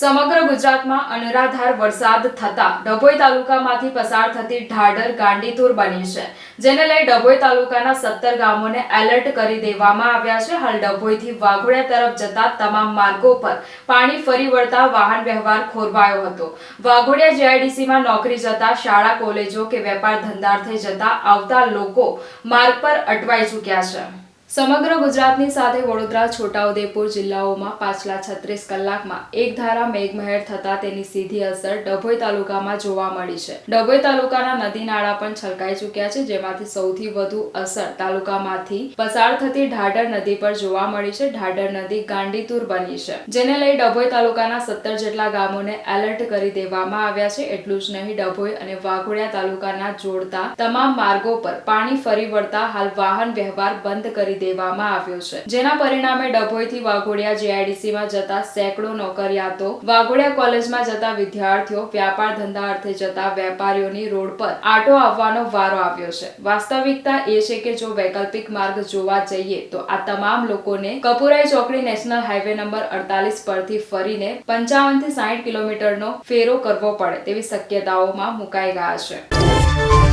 સમગ્ર ગુજરાતમાં અનરાધાર વરસાદ થતા ડભોઈ તાલુકામાંથી પસાર થતી ઢાઢર ગાંડીતુર બની છે, જેને લઈ ડભોઈ તાલુકાના સત્તર ગામોને એલર્ટ કરી દેવામાં આવ્યા છે. હાલ ડભોઈથી વાઘોડિયા તરફ જતા તમામ માર્ગો પર પાણી ફરી વળતા વાહન વ્યવહાર ખોરવાયો હતો. વાઘોડિયા જીઆઈડીસીમાં નોકરી જતા શાળા, કોલેજો કે વેપાર ધંધાર્થે જતા આવતા લોકો માર્ગ પર અટવાઈ ચૂક્યા છે. સમગ્ર ગુજરાતની સાથે વડોદરા, છોટાઉદેપુર જિલ્લાઓમાં પાછલા છત્રીસ કલાકમાં એક ધારા મેઘમહેર થતા તેની સીધી અસર ડભોઈ તાલુકામાં જોવા મળી છે. ડભોઈ તાલુકાના નદી નાળા પણ છલકાઈ ચૂક્યા છે, જેમાંથી સૌથી વધુ અસર તાલુકામાંથી પસાર થતી ઢાઢર નદી પર જોવા મળી છે. ઢાઢર નદી ગાંડીતુર બની છે. જેને લઈ ડભોઈ તાલુકાના સત્તર જેટલા ગામોને એલર્ટ કરી દેવામાં આવ્યા છે. એટલું જ નહીં, ડભોઈ અને વાઘોડિયા તાલુકાના જોડતા તમામ માર્ગો પર પાણી ફરી વળતા હાલ વાહન વ્યવહાર બંધ કરી દેવામાં આવ્યો છે. જેના પરિણામે ડભોઈથી વાઘોડિયા જીઆઈડીસીમાં જતા સેંકડો નોકરિયાતો વાઘોડિયા કોલેજમાં જતા વિદ્યાર્થીઓ વ્યાપાર ધંધા અર્થે જતા વેપારીઓની રોડ પર આટો આવવાનો વારો આવ્યો છે. વાસ્તવિકતા એ છે કે જો વૈકલ્પિક માર્ગ જોવા જઈએ તો આ તમામ લોકોને કપુરાઈ ચોકડી નેશનલ હાઈવે નંબર અડતાલીસ પરથી ફરીને પંચાવનથી સાઠ કિલોમીટરનો ફેરો કરવો પડે તેવી શક્યતાઓમાં મુકાઈ ગયા છે.